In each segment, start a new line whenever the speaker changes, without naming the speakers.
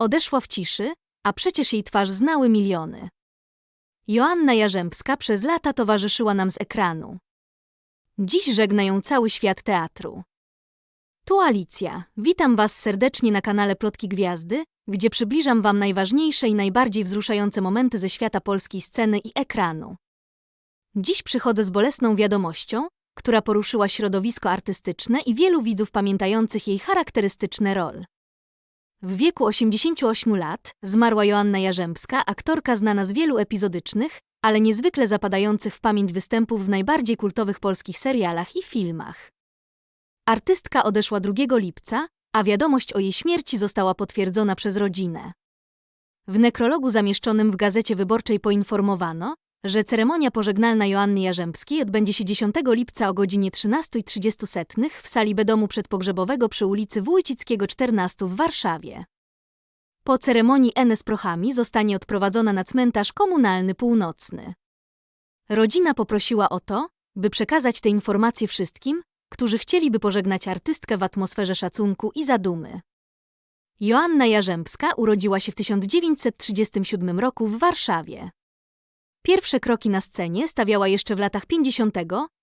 odeszła w ciszy, a przecież jej twarz znały miliony. Joanna Jarzębska przez lata towarzyszyła nam z ekranu. Dziś żegna ją cały świat teatru. Tu Alicja. Witam Was serdecznie na kanale Plotki Gwiazdy, gdzie przybliżam Wam najważniejsze i najbardziej wzruszające momenty ze świata polskiej sceny i ekranu. Dziś przychodzę z bolesną wiadomością, która poruszyła środowisko artystyczne i wielu widzów pamiętających jej charakterystyczne rol. W wieku 88 lat zmarła Joanna Jarzębska, aktorka znana z wielu epizodycznych, ale niezwykle zapadających w pamięć występów w najbardziej kultowych polskich serialach i filmach. Artystka odeszła 2 lipca, a wiadomość o jej śmierci została potwierdzona przez rodzinę. W nekrologu zamieszczonym w Gazecie Wyborczej poinformowano, że ceremonia pożegnalna Joanny Jarzębskiej odbędzie się 10 lipca o godzinie 13.30 w sali Bedomu Przedpogrzebowego przy ulicy Wójcickiego 14 w Warszawie. Po ceremonii N z prochami zostanie odprowadzona na cmentarz komunalny północny. Rodzina poprosiła o to, by przekazać te informacje wszystkim, którzy chcieliby pożegnać artystkę w atmosferze szacunku i zadumy. Joanna Jarzębska urodziła się w 1937 roku w Warszawie. Pierwsze kroki na scenie stawiała jeszcze w latach 50.,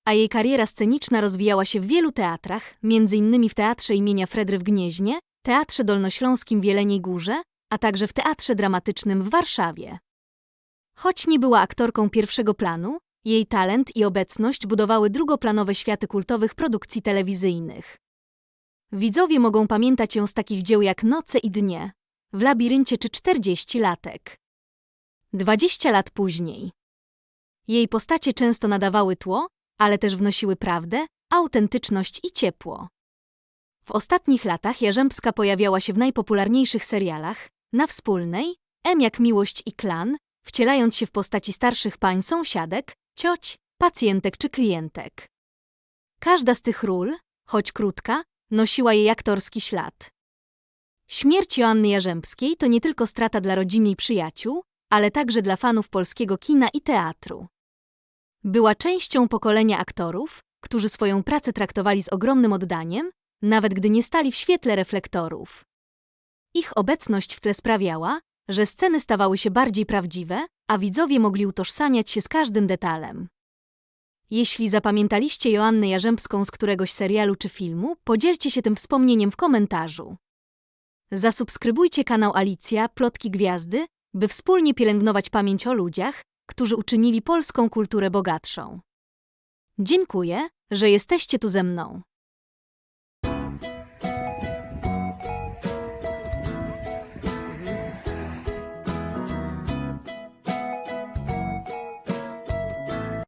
a jej kariera sceniczna rozwijała się w wielu teatrach, m.in. w Teatrze imienia Fredry w Gnieźnie, Teatrze Dolnośląskim w Jeleniej Górze, a także w Teatrze Dramatycznym w Warszawie. Choć nie była aktorką pierwszego planu, jej talent i obecność budowały drugoplanowe światy kultowych produkcji telewizyjnych. Widzowie mogą pamiętać ją z takich dzieł jak Noce i Dnie, w labiryncie czy 40 latek. 20 lat później. Jej postacie często nadawały tło, ale też wnosiły prawdę, autentyczność i ciepło. W ostatnich latach Jarzębska pojawiała się w najpopularniejszych serialach, na wspólnej, M jak miłość i klan, wcielając się w postaci starszych pań sąsiadek, cioć, pacjentek czy klientek. Każda z tych ról, choć krótka, nosiła jej aktorski ślad. Śmierć Joanny Jarzębskiej to nie tylko strata dla rodziny i przyjaciół, ale także dla fanów polskiego kina i teatru. Była częścią pokolenia aktorów, którzy swoją pracę traktowali z ogromnym oddaniem, nawet gdy nie stali w świetle reflektorów. Ich obecność w tle sprawiała, że sceny stawały się bardziej prawdziwe, a widzowie mogli utożsamiać się z każdym detalem. Jeśli zapamiętaliście Joannę Jarzębską z któregoś serialu czy filmu, podzielcie się tym wspomnieniem w komentarzu. Zasubskrybujcie kanał Alicja Plotki Gwiazdy, by wspólnie pielęgnować pamięć o ludziach, którzy uczynili polską kulturę bogatszą. Dziękuję, że jesteście tu ze mną.